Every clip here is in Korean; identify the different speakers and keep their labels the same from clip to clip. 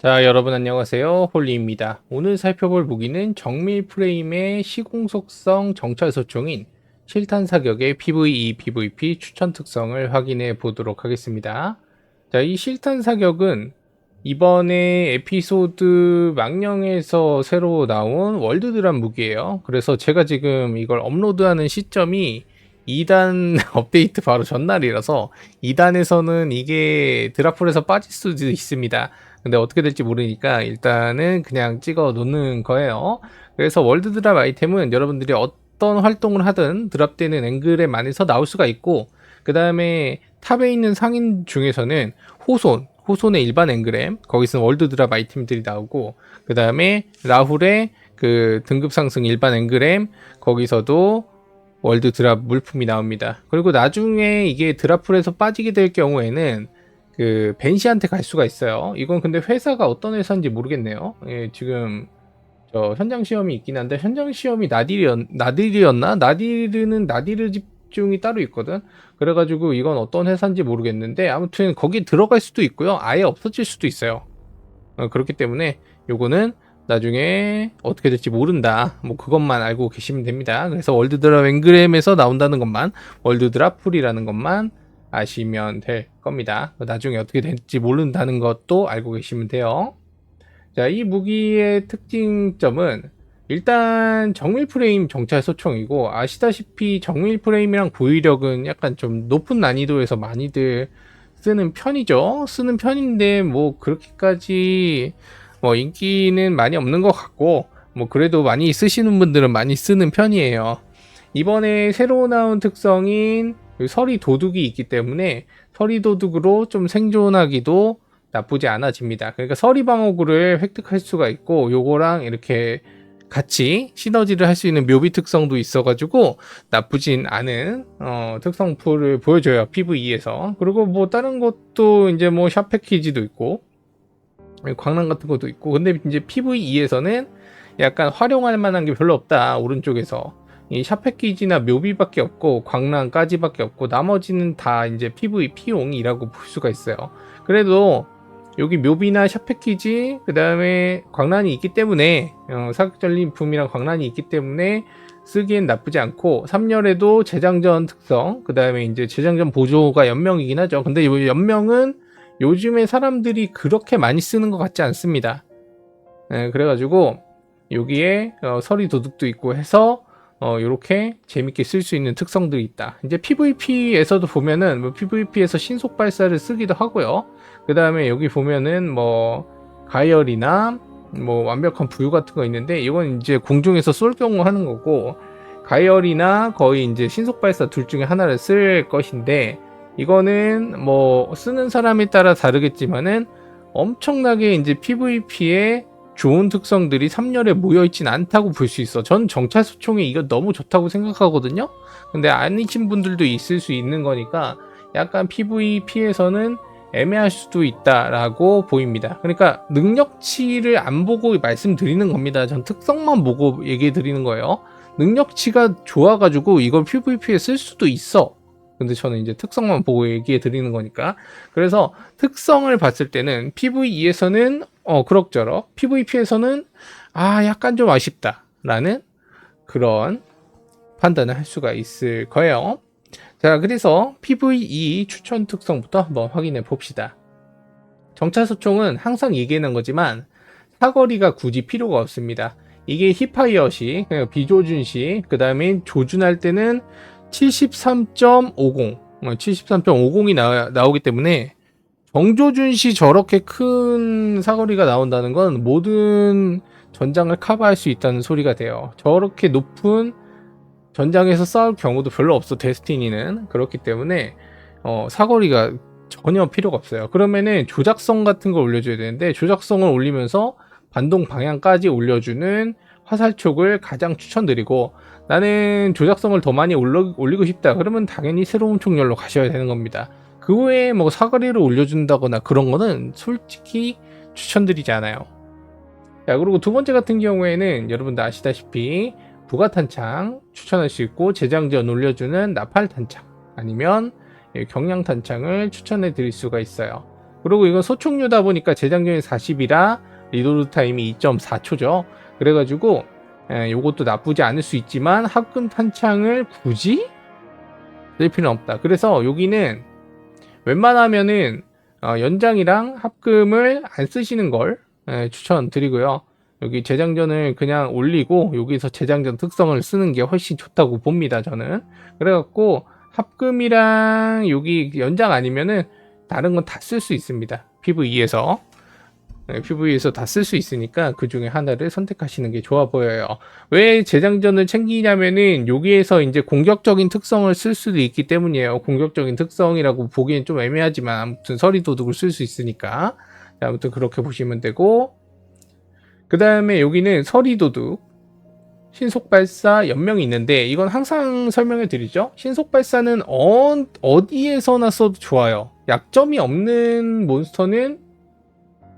Speaker 1: 자, 여러분 안녕하세요. 홀리입니다. 오늘 살펴볼 무기는 정밀 프레임의 시공속성 정찰 소총인 실탄 사격의 PVE, PVP 추천 특성을 확인해 보도록 하겠습니다. 자, 이 실탄 사격은 이번에 에피소드 망령에서 새로 나온 월드 드랍 무기예요. 그래서 제가 지금 이걸 업로드하는 시점이 2단 업데이트 바로 전날이라서 2단에서는 이게 드랍풀에서 빠질 수도 있습니다. 근데 어떻게 될지 모르니까 일단은 그냥 찍어 놓는 거예요. 그래서 월드 드랍 아이템은 여러분들이 어떤 활동을 하든 드랍되는 앵글에 안에서 나올 수가 있고 그 다음에 탑에 있는 상인 중에서는 호손, 호손의 일반 앵그램 거기서는 월드 드랍 아이템들이 나오고 그 다음에 라훌의 그 등급 상승 일반 앵그램 거기서도 월드 드랍 물품이 나옵니다. 그리고 나중에 이게 드랍풀에서 빠지게 될 경우에는 그 벤시한테 갈 수가 있어요. 이건 근데 회사가 어떤 회사인지 모르겠네요. 예, 지금 저 현장 시험이 있긴 한데 현장 시험이 나딜이었 나딜이었나? 나딜은 나딜 집중이 따로 있거든. 그래가지고 이건 어떤 회사인지 모르겠는데 아무튼 거기 들어갈 수도 있고요. 아예 없어질 수도 있어요. 어, 그렇기 때문에 요거는 나중에 어떻게 될지 모른다. 뭐 그것만 알고 계시면 됩니다. 그래서 월드드랍 앵그램에서 나온다는 것만 월드드랍 풀이라는 것만 아시면 될 겁니다. 나중에 어떻게 될지 모른다는 것도 알고 계시면 돼요. 자, 이 무기의 특징점은 일단 정밀 프레임 정찰 소총이고 아시다시피 정밀 프레임이랑 보위력은 약간 좀 높은 난이도에서 많이들 쓰는 편이죠. 쓰는 편인데 뭐 그렇게까지 뭐 인기는 많이 없는 것 같고 뭐 그래도 많이 쓰시는 분들은 많이 쓰는 편이에요. 이번에 새로 나온 특성인 서리 도둑이 있기 때문에 서리 도둑으로 좀 생존하기도 나쁘지 않아집니다. 그러니까 서리 방어구를 획득할 수가 있고 요거랑 이렇게 같이 시너지를 할 수 있는 묘비 특성도 있어가지고 나쁘진 않은 어, 특성풀을 보여줘요 PVE에서. 그리고 뭐 다른 것도 이제 뭐 샵 패키지도 있고 광란 같은 것도 있고. 근데 이제 PVE에서는 약간 활용할 만한 게 별로 없다 오른쪽에서 이샵 패키지나 묘비밖에 없고 광란까지밖에 없고 나머지는 다 이제 PVP용이라고 볼 수가 있어요. 그래도 여기 묘비나 샵 패키지 그 다음에 광란이 있기 때문에 어, 사격전리품이랑 광란이 있기 때문에 쓰기엔 나쁘지 않고 3열에도 재장전 특성 그 다음에 이제 재장전 보조가 연명이긴 하죠. 근데 이 연명은 요즘에 사람들이 그렇게 많이 쓰는 것 같지 않습니다. 네, 그래가지고 여기에 어, 서리 도둑도 있고 해서 어, 요렇게 재밌게 쓸 수 있는 특성들이 있다. 이제 PVP에서도 보면은 뭐 PVP에서 신속 발사를 쓰기도 하고요. 그 다음에 여기 보면은 뭐 가열이나 뭐 완벽한 부유 같은 거 있는데 이건 이제 공중에서 쏠 경우 하는 거고 가열이나 거의 이제 신속 발사 둘 중에 하나를 쓸 것인데 이거는 뭐 쓰는 사람에 따라 다르겠지만은 엄청나게 이제 PVP에 좋은 특성들이 3열에 모여있진 않다고 볼 수 있어. 전 정찰소총이 이거 너무 좋다고 생각하거든요? 근데 아니신 분들도 있을 수 있는 거니까 약간 PVP에서는 애매할 수도 있다라고 보입니다. 그러니까 능력치를 안 보고 말씀드리는 겁니다. 전 특성만 보고 얘기해 드리는 거예요. 능력치가 좋아가지고 이걸 PVP에 쓸 수도 있어. 근데 저는 이제 특성만 보고 얘기해 드리는 거니까. 그래서 특성을 봤을 때는 PVE에서는 어, 그럭저럭. PVP에서는 아, 약간 좀 아쉽다라는 그런 판단을 할 수가 있을 거예요. 자, 그래서 PVE 추천 특성부터 한번 확인해 봅시다. 정찰소총은 항상 얘기하는 거지만 사거리가 굳이 필요가 없습니다. 이게 힙하이어시, 비조준시, 그 다음에 조준할 때는 73.50, 73.50이 나, 나오기 때문에 정조준 시 저렇게 큰 사거리가 나온다는 건 모든 전장을 커버할 수 있다는 소리가 돼요. 저렇게 높은 전장에서 싸울 경우도 별로 없어 데스티니는 그렇기 때문에 어, 사거리가 전혀 필요가 없어요. 그러면은 조작성 같은 걸 올려줘야 되는데 조작성을 올리면서 반동 방향까지 올려주는 화살촉을 가장 추천드리고 나는 조작성을 더 많이 올리고 싶다 그러면 당연히 새로운 총열로 가셔야 되는 겁니다. 그 외에 뭐 사거리를 올려준다거나 그런 거는 솔직히 추천드리지 않아요. 자, 그리고 두 번째 같은 경우에는 여러분들 아시다시피 부가 탄창 추천할 수 있고 재장전 올려주는 나팔 탄창 아니면 경량 탄창을 추천해 드릴 수가 있어요. 그리고 이건 소총류다 보니까 재장전이 40이라 리로드 타임이 2.4초죠. 그래가지고 에, 요것도 나쁘지 않을 수 있지만 합금 탄창을 굳이 쓸 필요는 없다. 그래서 여기는 웬만하면은 어, 연장이랑 합금을 안 쓰시는 걸 에, 추천드리고요. 여기 재장전을 그냥 올리고 여기서 재장전 특성을 쓰는 게 훨씬 좋다고 봅니다. 저는 그래갖고 합금이랑 여기 연장 아니면은 다른 건 다 쓸 수 있습니다. PVE에서 네, PV에서 다 쓸 수 있으니까 그 중에 하나를 선택하시는 게 좋아 보여요. 왜 재장전을 챙기냐면은 여기에서 이제 공격적인 특성을 쓸 수도 있기 때문이에요. 공격적인 특성이라고 보기엔 좀 애매하지만 아무튼 서리 도둑을 쓸 수 있으니까 자, 아무튼 그렇게 보시면 되고 그 다음에 여기는 서리 도둑 신속 발사 연명이 있는데 이건 항상 설명해 드리죠. 신속 발사는 어, 어디에서나 써도 좋아요. 약점이 없는 몬스터는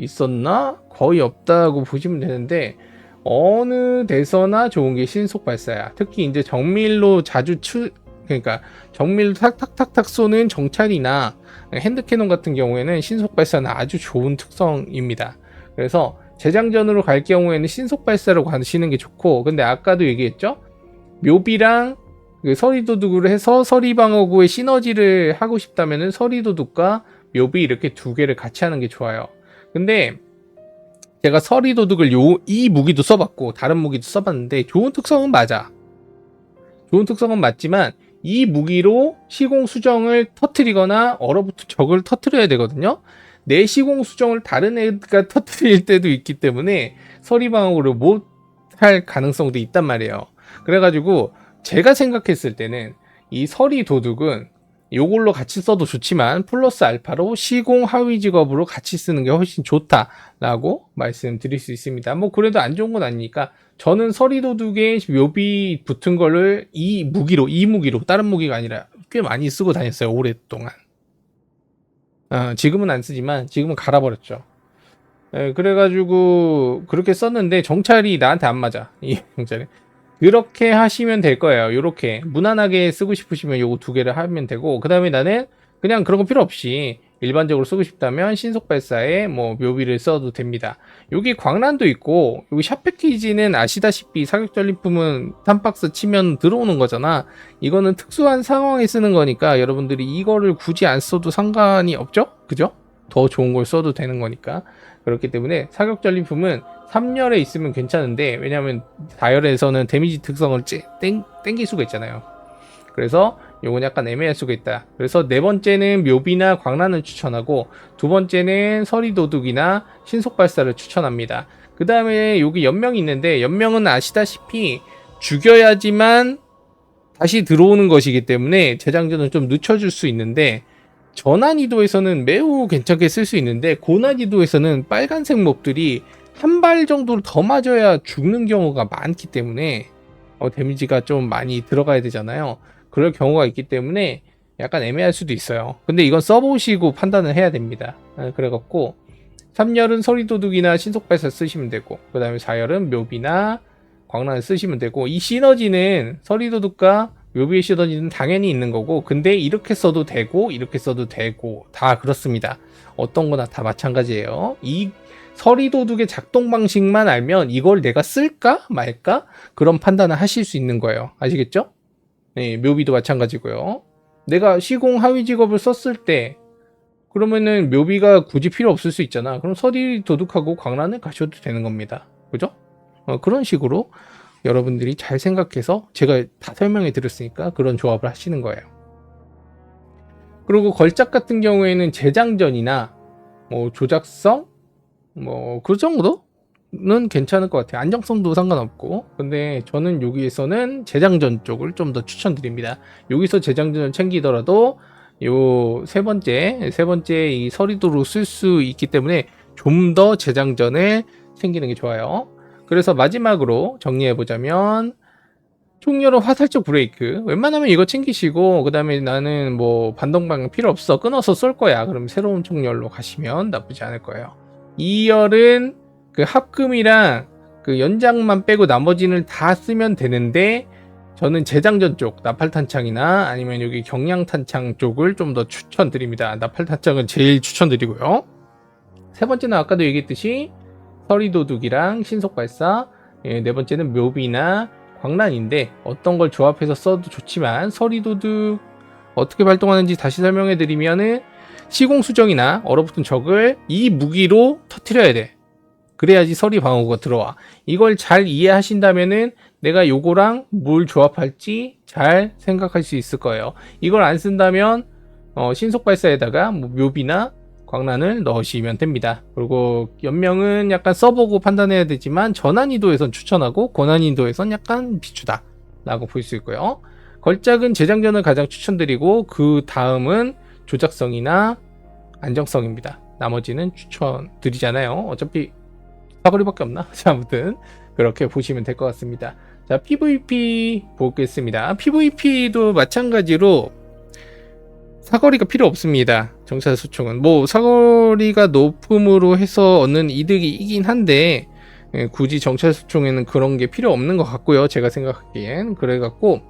Speaker 1: 있었나? 거의 없다고 보시면 되는데 어느 데서나 좋은 게 신속 발사야. 특히 이제 정밀로 자주 추 그러니까 정밀로 탁탁탁탁 쏘는 정찰이나 핸드캐논 같은 경우에는 신속 발사는 아주 좋은 특성입니다. 그래서 재장전으로 갈 경우에는 신속 발사로 가시는 게 좋고 근데 아까도 얘기했죠? 묘비랑 그 서리도둑으로 해서 서리방어구의 시너지를 하고 싶다면은 서리도둑과 묘비 이렇게 두 개를 같이 하는 게 좋아요. 근데 제가 서리 도둑을 요 이 무기도 써봤고 다른 무기도 써봤는데 좋은 특성은 맞아. 좋은 특성은 맞지만 이 무기로 시공 수정을 터트리거나 얼어붙은 적을 터트려야 되거든요. 내 시공 수정을 다른 애가 터트릴 때도 있기 때문에 서리 방어구를 못 할 가능성도 있단 말이에요. 그래가지고 제가 생각했을 때는 이 서리 도둑은 요걸로 같이 써도 좋지만 플러스 알파로 시공 하위 직업으로 같이 쓰는 게 훨씬 좋다라고 말씀드릴 수 있습니다. 뭐 그래도 안 좋은 건 아니니까 저는 서리 도둑에 묘비 붙은 거를 이 무기로 이 무기로 다른 무기가 아니라 꽤 많이 쓰고 다녔어요 오랫동안. 어, 지금은 안 쓰지만 지금은 갈아버렸죠. 에, 그래가지고 그렇게 썼는데 정찰이 나한테 안 맞아 이 정찰이. 그렇게 하시면 될 거예요. 이렇게 무난하게 쓰고 싶으시면 요거 두 개를 하면 되고 그 다음에 나는 그냥 그런 거 필요 없이 일반적으로 쓰고 싶다면 신속 발사에 뭐 묘비를 써도 됩니다. 여기 광란도 있고 여기 샵 패키지는 아시다시피 사격 전리품은 탐박스 치면 들어오는 거잖아. 이거는 특수한 상황에 쓰는 거니까 여러분들이 이거를 굳이 안 써도 상관이 없죠? 그죠? 더 좋은 걸 써도 되는 거니까. 그렇기 때문에 사격 전리품은 3열에 있으면 괜찮은데 왜냐하면 4열에서는 데미지 특성을 땡, 땡길 수가 있잖아요. 그래서 요건 약간 애매할 수가 있다. 그래서 네 번째는 묘비나 광란을 추천하고 두 번째는 서리도둑이나 신속발사를 추천합니다. 그 다음에 여기 연명이 있는데 연명은 아시다시피 죽여야지만 다시 들어오는 것이기 때문에 재장전을 좀 늦춰줄 수 있는데 전환이도에서는 매우 괜찮게 쓸 수 있는데 고난이도에서는 빨간색 몹들이 한 발 정도를 더 맞아야 죽는 경우가 많기 때문에 어, 데미지가 좀 많이 들어가야 되잖아요. 그럴 경우가 있기 때문에 약간 애매할 수도 있어요. 근데 이건 써보시고 판단을 해야 됩니다. 아, 그래갖고 3열은 서리도둑이나 신속발사 쓰시면 되고 그 다음에 4열은 묘비나 광란을 쓰시면 되고 이 시너지는 서리도둑과 묘비의 시너지는 당연히 있는 거고 근데 이렇게 써도 되고 이렇게 써도 되고 다 그렇습니다. 어떤 거나 다 마찬가지예요. 이 서리 도둑의 작동 방식만 알면 이걸 내가 쓸까 말까 그런 판단을 하실 수 있는 거예요. 아시겠죠? 네, 묘비도 마찬가지고요. 내가 시공 하위 직업을 썼을 때 그러면은 묘비가 굳이 필요 없을 수 있잖아. 그럼 서리 도둑하고 광란을 가셔도 되는 겁니다. 그죠? 어, 그런 식으로 여러분들이 잘 생각해서 제가 다 설명해 드렸으니까 그런 조합을 하시는 거예요. 그리고 걸작 같은 경우에는 재장전이나 뭐 조작성 뭐 그 정도는 괜찮을 것 같아요. 안정성도 상관없고. 근데 저는 여기에서는 재장전 쪽을 좀 더 추천드립니다. 여기서 재장전을 챙기더라도 요 세 번째 세 번째 이 서리도로 쓸 수 있기 때문에 좀 더 재장전을 챙기는 게 좋아요. 그래서 마지막으로 정리해 보자면 총열은 화살적 브레이크 웬만하면 이거 챙기시고 그 다음에 나는 뭐 반동방 필요 없어 끊어서 쏠 거야 그럼 새로운 총열로 가시면 나쁘지 않을 거예요 2열은 그 합금이랑 그 연장만 빼고 나머지는 다 쓰면 되는데 저는 재장전 쪽 나팔탄창이나 아니면 여기 경량탄창 쪽을 좀 더 추천드립니다. 나팔탄창은 제일 추천드리고요. 세 번째는 아까도 얘기했듯이 서리도둑이랑 신속발사, 예, 네 번째는 묘비나 광란인데 어떤 걸 조합해서 써도 좋지만 서리도둑 어떻게 발동하는지 다시 설명해 드리면은 시공수정이나 얼어붙은 적을 이 무기로 터트려야 돼. 그래야지 서리 방어구가 들어와. 이걸 잘 이해하신다면은 내가 요거랑 뭘 조합할지 잘 생각할 수 있을 거예요. 이걸 안 쓴다면 어, 신속발사에다가 뭐 묘비나 광란을 넣으시면 됩니다. 그리고 연명은 약간 써보고 판단해야 되지만 전환이도에선 추천하고 고난이도에선 약간 비추다 라고 볼 수 있고요. 걸작은 재장전을 가장 추천드리고 그 다음은 조작성이나 안정성입니다. 나머지는 추천드리잖아요. 어차피 사거리밖에 없나? 자, 아무튼 그렇게 보시면 될 것 같습니다. 자, PVP 보겠습니다. PVP도 마찬가지로 사거리가 필요 없습니다. 정찰 수총은 뭐 사거리가 높음으로 해서 얻는 이득이 이긴 한데 예, 굳이 정찰 수총에는 그런 게 필요 없는 것 같고요. 제가 생각하기엔 그래갖고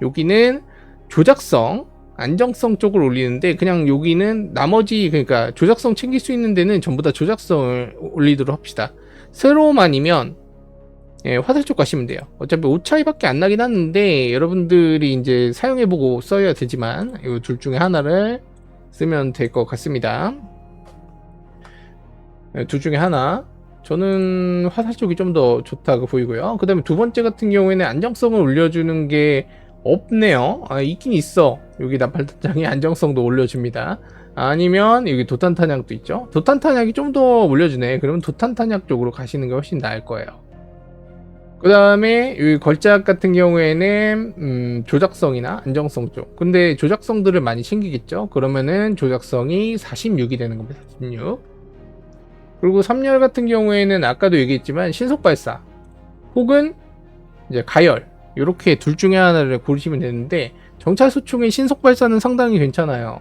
Speaker 1: 여기는 조작성, 안정성 쪽을 올리는데 그냥 여기는 나머지 그러니까 조작성 챙길 수 있는 데는 전부 다 조작성을 올리도록 합시다. 새로움 아니면 예, 화살 쪽 가시면 돼요. 어차피 5 차이밖에 안 나긴 하는데 여러분들이 이제 사용해보고 써야 되지만 이 둘 중에 하나를 쓰면 될 것 같습니다. 예, 둘 중에 하나. 저는 화살 쪽이 좀 더 좋다고 보이고요. 그 다음에 두 번째 같은 경우에는 안정성을 올려주는 게 없네요. 아, 있긴 있어. 여기 나팔탄장이 안정성도 올려줍니다. 아니면 여기 도탄 탄약도 있죠. 도탄 탄약이 좀 더 올려주네. 그러면 도탄 탄약 쪽으로 가시는 게 훨씬 나을 거예요. 그 다음에 여기 걸작 같은 경우에는 음, 조작성이나 안정성 쪽. 근데 조작성들을 많이 챙기겠죠. 그러면은 조작성이 46이 되는 겁니다. 46. 그리고 3열 같은 경우에는 아까도 얘기했지만 신속 발사 혹은 이제 가열 이렇게 둘 중에 하나를 고르시면 되는데 정찰 소총의 신속 발사는 상당히 괜찮아요.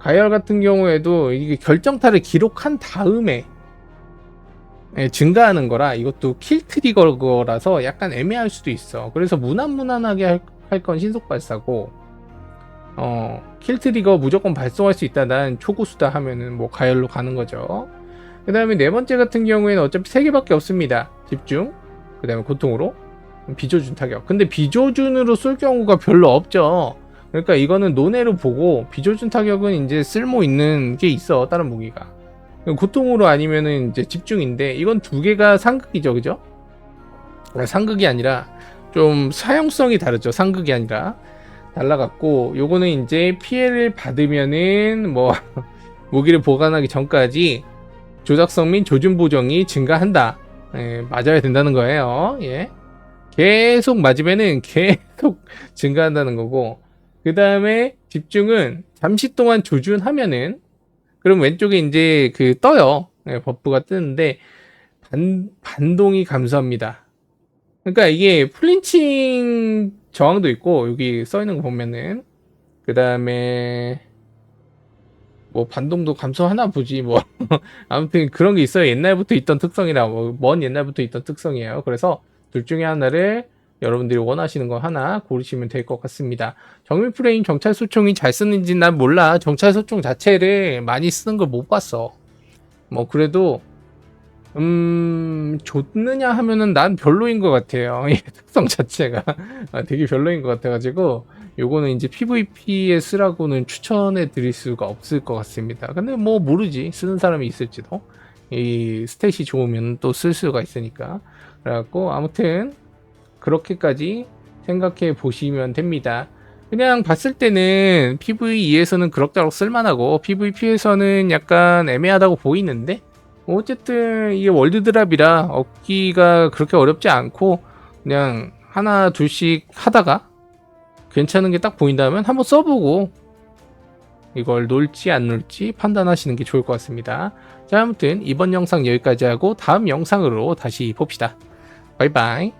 Speaker 1: 가열 같은 경우에도 이게 결정타를 기록한 다음에 예, 증가하는 거라 이것도 킬 트리거라서 약간 애매할 수도 있어. 그래서 무난무난하게 할 건 신속 발사고 어, 킬 트리거 무조건 발송할 수 있다. 난 초고수다 하면은 뭐 가열로 가는 거죠. 그 다음에 네 번째 같은 경우에는 어차피 세 개밖에 없습니다. 집중. 그 다음에 고통으로. 비조준 타격. 근데 비조준으로 쏠 경우가 별로 없죠. 그러니까 이거는 논외로 보고 비조준 타격은 이제 쓸모 있는 게 있어. 다른 무기가. 고통으로 아니면은 이제 집중인데 이건 두 개가 상극이죠. 그죠? 아, 상극이 아니라 좀 사용성이 다르죠. 상극이 아니라. 달라갖고 요거는 이제 피해를 받으면은 뭐 무기를 보관하기 전까지 조작성 및 조준 보정이 증가한다. 예, 맞아야 된다는 거예요. 예. 계속 맞으면은 계속 증가한다는 거고 그 다음에 집중은 잠시 동안 조준하면은 그럼 왼쪽에 이제 그 떠요. 예, 버프가 뜨는데 반, 반동이 감소합니다. 그러니까 이게 플린칭 저항도 있고 여기 써 있는 거 보면은 그 다음에 뭐 반동도 감소하나 보지 뭐. 아무튼 그런 게 있어요. 옛날부터 있던 특성이라 뭐 먼 옛날부터 있던 특성이에요. 그래서 둘 중에 하나를 여러분들이 원하시는 거 하나 고르시면 될 것 같습니다. 정밀 프레임 정찰 소총이 잘 쓰는지 난 몰라. 정찰 소총 자체를 많이 쓰는 걸 못 봤어. 뭐 그래도 음 좋느냐 하면은 난 별로인 것 같아요. 이 특성 자체가 아, 되게 별로인 것 같아가지고 요거는 이제 PVP에 쓰라고는 추천해 드릴 수가 없을 것 같습니다. 근데 뭐 모르지 쓰는 사람이 있을지도 이 스탯이 좋으면 또 쓸 수가 있으니까 그래갖고 아무튼 그렇게까지 생각해 보시면 됩니다. 그냥 봤을 때는 PVE에서는 그럭저럭 쓸만하고 PVP에서는 약간 애매하다고 보이는데 어쨌든 이게 월드 드랍이라 얻기가 그렇게 어렵지 않고 그냥 하나 둘씩 하다가 괜찮은 게 딱 보인다면 한번 써보고 이걸 놀지 안 놀지 판단하시는 게 좋을 것 같습니다. 자 아무튼 이번 영상 여기까지 하고 다음 영상으로 다시 봅시다. 바이바이